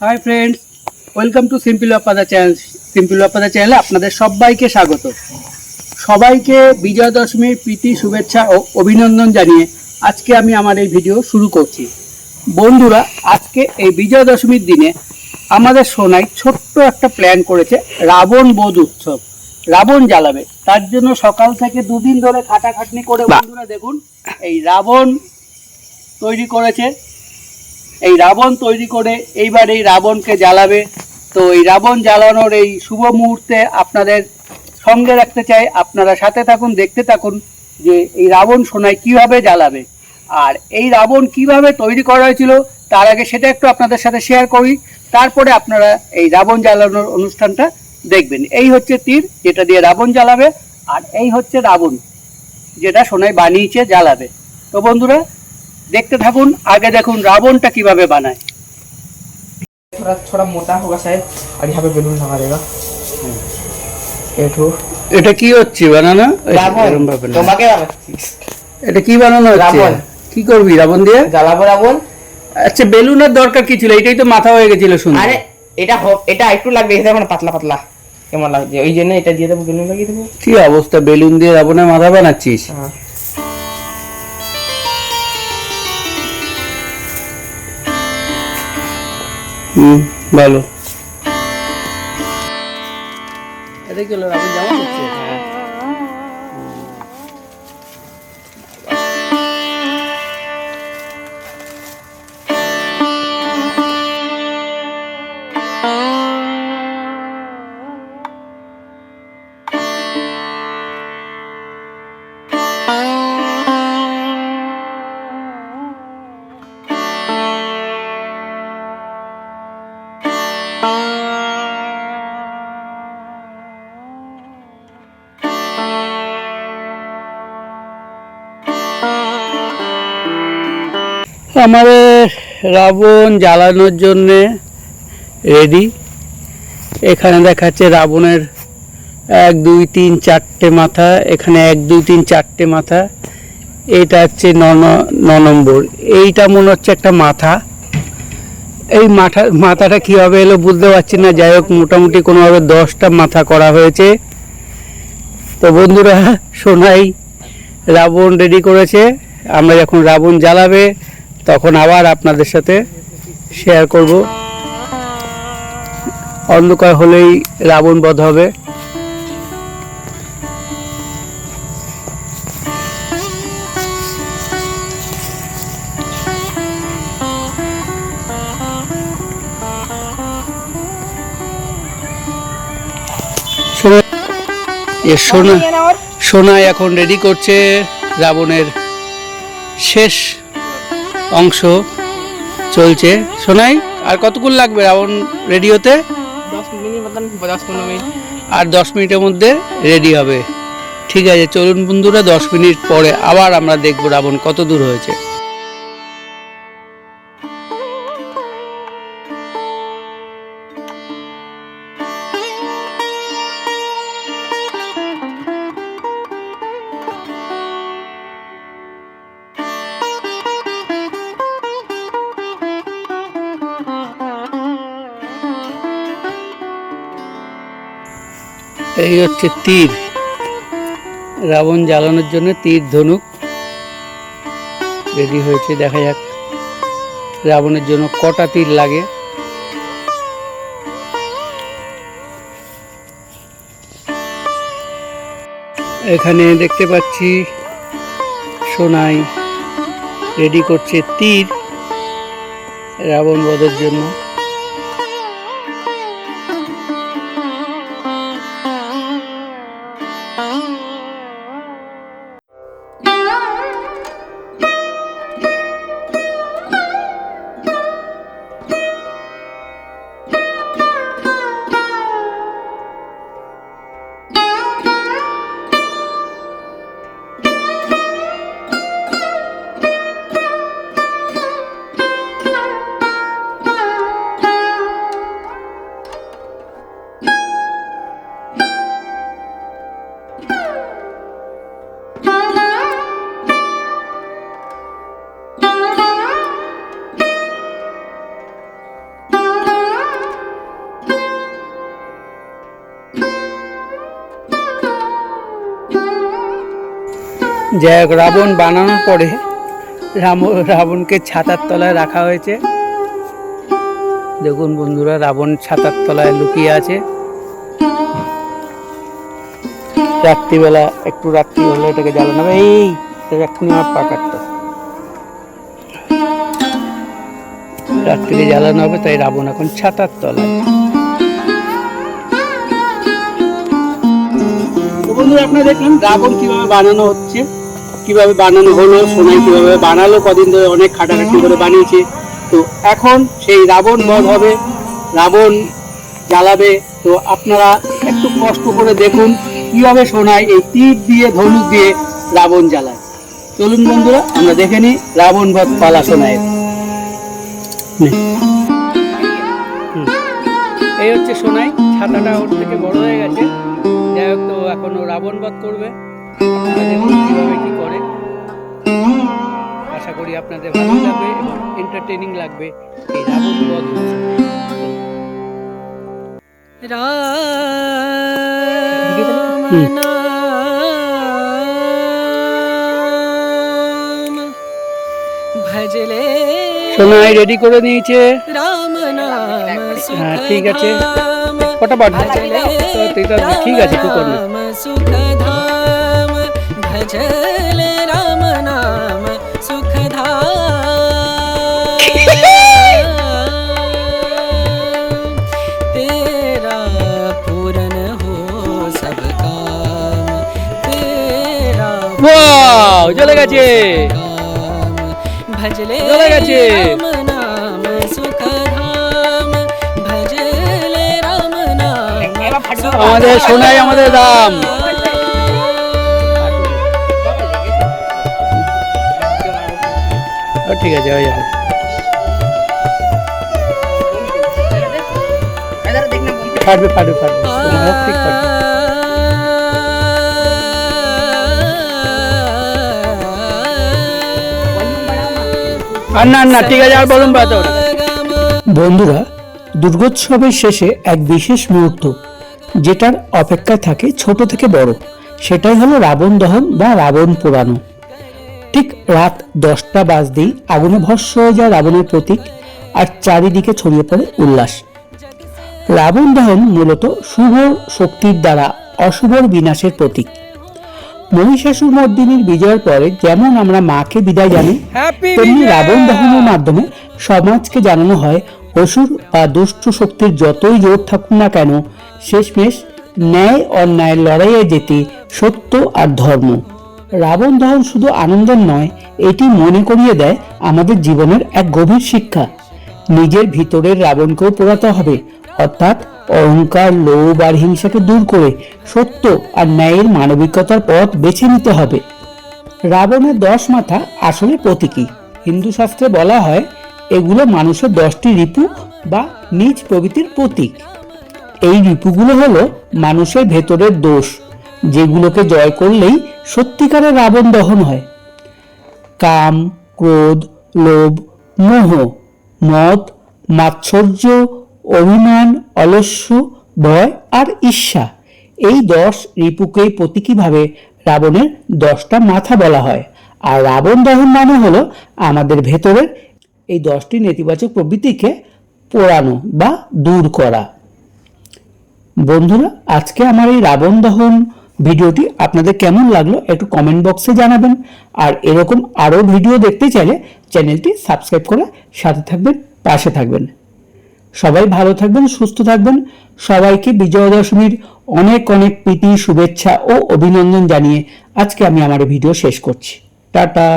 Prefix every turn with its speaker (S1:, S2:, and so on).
S1: Hi friends welcome to simple আপাদা channel simple আপাদা চ্যানেলে আপনাদের সবাইকে স্বাগত। সবাইকে বিজয়া দশমীর প্রীতি শুভেচ্ছা ও অভিনন্দন জানিয়ে আজকে আমি আমার এই ভিডিও শুরু করছি। বন্ধুরা আজকে এই বিজয়া দশমীর দিনে আমাদের সোনাই ছোট্ট একটা প্ল্যান করেছে রাবণ বোধ উৎসব। রাবণ জ্বালাবে। তার জন্য সকাল থেকে দুদিন ধরে খাটাখাটনি করে বন্ধুরা দেখুন এই রাবণ তৈরি করেছে। এই রাবণ তৈরি করে এইবার এই রাবণকে জ্বালাবে। তো এই রাবণ জ্বালানোর এই শুভ মুহূর্তে আপনাদের সঙ্গে রাখতে চাই। আপনারা সাথে থাকুন, দেখতে থাকুন যে এই রাবণ সোনায় কীভাবে জ্বালাবে। আর এই রাবণ কীভাবে তৈরি করা হয়েছিল, তার আগে সেটা একটু আপনাদের সাথে শেয়ার করি। তারপরে আপনারা এই রাবণ জ্বালানোর অনুষ্ঠানটা দেখবেন। এই হচ্ছে তীর, যেটা দিয়ে রাবণ জ্বালাবে, আর এই হচ্ছে রাবণ, যেটা সোনায় বানিয়েছে, জ্বালাবে। তো বন্ধুরা দেখতে থাকুন আগে দেখুন রাবণটা কিভাবে বানায়
S2: थोड़ा थोड़ा मोटा होगा शायद और यहाँ पे बैलून लगा देगा এঠো
S1: এটা কি হচ্ছে বানানো
S2: রাবণ
S1: এরম ভাবে না।
S2: তোমাকে বানাচ্ছিস
S1: এটা কি বানানো হচ্ছে
S2: রাবণ।
S1: কি করবি রাবণ দিয়ে
S2: জ্বালাবো রাবণ
S1: আচ্ছা বেলুনের দরকার কি ছিল এটাই তো মাথা হয়ে গেছিল শুনতে
S2: আরে এটা হোক এটা একটু লাগবে এটা এখন পাতলা পাতলা কেমন লাগছে ওই জন্য এটা দিয়ে দেবো বেলুন লাগিয়ে দেবো
S1: কি অবস্থা বেলুন দিয়ে রাবণের মাথা বানাচ্ছিস
S2: হ্যাঁ
S1: হুম ভালো। এটা কি হলো রাবণ জামা হচ্ছে আমাদের রাবণ জ্বালানোর জন্যে রেডি এখানে দেখাচ্ছে রাবণের এক, দুই, তিন, চারটে মাথা। এখানে এক, দুই, তিন, চারটে মাথা। এটা হচ্ছে ন নম্বর। এইটা মনে হচ্ছে একটা মাথা। এই মাথা, মাথাটা কীভাবে এলো বুঝতে পারছি না। যাই হোক, মোটামুটি কোনোভাবে দশটা মাথা করা হয়েছে। তো বন্ধুরা, সোনাই রাবণ রেডি করেছে। আমরা যখন রাবণ জ্বালাবে তখন আবার আপনাদের সাথে শেয়ার করব। অন্ধকার হলেই রাবণ বধ হবে। সোনা সোনা এখন রেডি করছে রাবণের শেষ অংশ চলছে। শোনাই আর কতক্ষণ লাগবে রাবণ রেডি হতে
S2: দশ মিনিট মতন দশ পনেরো মিনিট।
S1: আর দশ মিনিটের মধ্যে রেডি হবে। ঠিক আছে চলুন বন্ধুরা দশ মিনিট পরে আবার আমরা দেখব রাবণ কত দূর হয়েছে। এই হচ্ছে তীর। রাবণ জ্বালানোর জন্য তীর ধনুক রেডি হয়েছে, দেখা যাক। রাবণের জন্য কটা তীর লাগে। এখানে দেখতে পাচ্ছি সোনাই রেডি করছে তীর রাবণ বধের জন্য। যাই হোক রাবণ বানানোর পরে রাম, রাবণকে ছাতার তলায় রাখা হয়েছে। দেখুন বন্ধুরা, রাবণ ছাতার তলায় লুকিয়ে আছে। রাত্রিবেলা, একটু রাত্রি হলে এটাকে জ্বালানো হবে। এই এক্ষুনি আমার পাকারটা রাত্রিরে জ্বালানো হবে, তাই রাবণ এখন ছাতার তলায়। বন্ধুরা, আপনারা দেখলেন রাবণ কীভাবে বানানো হচ্ছে। কীভাবে বানানো হলো, সোনাই কীভাবে বানালো, কদিন ধরে অনেক খাটাখাটি করে বানিয়েছে। তো এখন সেই রাবণ বধ হবে, রাবণ জ্বালাবে। তো আপনারা একটু কষ্ট করে দেখুন কীভাবে সোনাই এই তীর দিয়ে, ধনুক দিয়ে রাবণ জ্বালায়। চলুন বন্ধুরা, আমরা দেখে নিই রাবণ বধ পালা। হুম। এই হচ্ছে সোনাই, ছাতাটা ওর থেকে বড় হয়ে গেছে। যাই হোক, তো এখন ও রাবণ বধ করবে। দেখুন কীভাবে কি আশা করি আপনাদের ভালো লাগবে এবং এন্টারটেনিং লাগবে। এই রাবণ সোনাই রেডি করে নিয়েছে হ্যাঁ ঠিক আছে। কটা বাজে? ঠিক আছে
S3: কি করবে। ভজলে तेरा
S1: ওয়াও চলে গেছে
S3: काम भजले
S1: চলে গেছে।
S3: राम नाम सुखधाम भजले राम नाम
S1: আমাদের সোনাই আমাদের দাম ও, ঠিক আছে হয়ে যাবে ফাটবে ফাটবে ফাটবে সোনাই হোক, ঠিক ফাটবে আর না না, ঠিক আছে, আর বলুন বন্ধুরা, দুর্গোৎসবের শেষে এক বিশেষ মুহূর্ত, যেটার অপেক্ষায় থাকে ছোট থেকে বড়। সেটাই হলো রাবণ দহন বা রাবণ পোড়ানো ঠিক রাত দশটা বাজতেই আগুনে ভস্য হয়ে যায় রাবণের প্রতীক আর চারিদিকে ছড়িয়ে পড়ে উল্লাস। রাবণ দহন মূলত শুভ শক্তির দ্বারা অশুভর বিনাশের প্রতীক। মহিষাসুর মর্দিনীর বিজয়ের পরে যেমন আমরা মাকে বিদায় জানি তেমনি রাবণ দহনের মাধ্যমে সমাজকে জানানো হয় অসুর বা দুষ্ট শক্তির যতই জোর থাকুক না কেন শেষমেশ ন্যায় অন্যায়ের লড়াইয়ে যেতে সত্য আর ধর্ম। রাবণ দহন শুধু আনন্দের নয় এটি মনে করিয়ে দেয় আমাদের জীবনের এক গভীর শিক্ষা। নিজের ভিতরের রাবণকেও পোড়াতে হবে অর্থাৎ অহংকার, লোভ আর হিংসাকে দূর করে সত্য আর ন্যায়ের মানবিকতার পথ বেছে নিতে হবে। রাবণের দশ মাথা আসলে প্রতীকী। হিন্দু শাস্ত্রে বলা হয়, এগুলো মানুষের দশটি রিপু বা নিজ প্রভৃতির প্রতীক। এই রিপুগুলো হলো মানুষের ভেতরের দোষ, যেগুলোকে জয় করলেই সত্যিকারের রাবণ দহন হয়। কাম, ক্রোধ, লোভ, মোহ, মদ, মাৎসর্য অভিমান, অলস্য, ভয় আর ঈর্ষা। এই দশ রিপুকেই প্রতীকীভাবে রাবণের দশটা মাথা বলা হয়। আর রাবণ দহন মানে হলো আমাদের ভেতরের এই দশটি নেতিবাচক প্রবৃত্তিকে পোড়ানো বা দূর করা। বন্ধুরা, আজকে আমার এই রাবণ দহন ভিডিওটি আপনাদের কেমন লাগল একটু কমেন্ট বক্সে জানাবেন। আর এরকম আরও ভিডিও দেখতে চাইলে চ্যানেলটি সাবস্ক্রাইব করে সাথে থাকবেন, পাশে থাকবেন। সবাই ভালো থাকবেন, সুস্থ থাকবেন। সবাইকে বিজয়া দশমীর অনেক অনেক প্রীতি, শুভেচ্ছা ও অভিনন্দন জানিয়ে আজকে আমি আমার ভিডিও শেষ করছি। টাটা।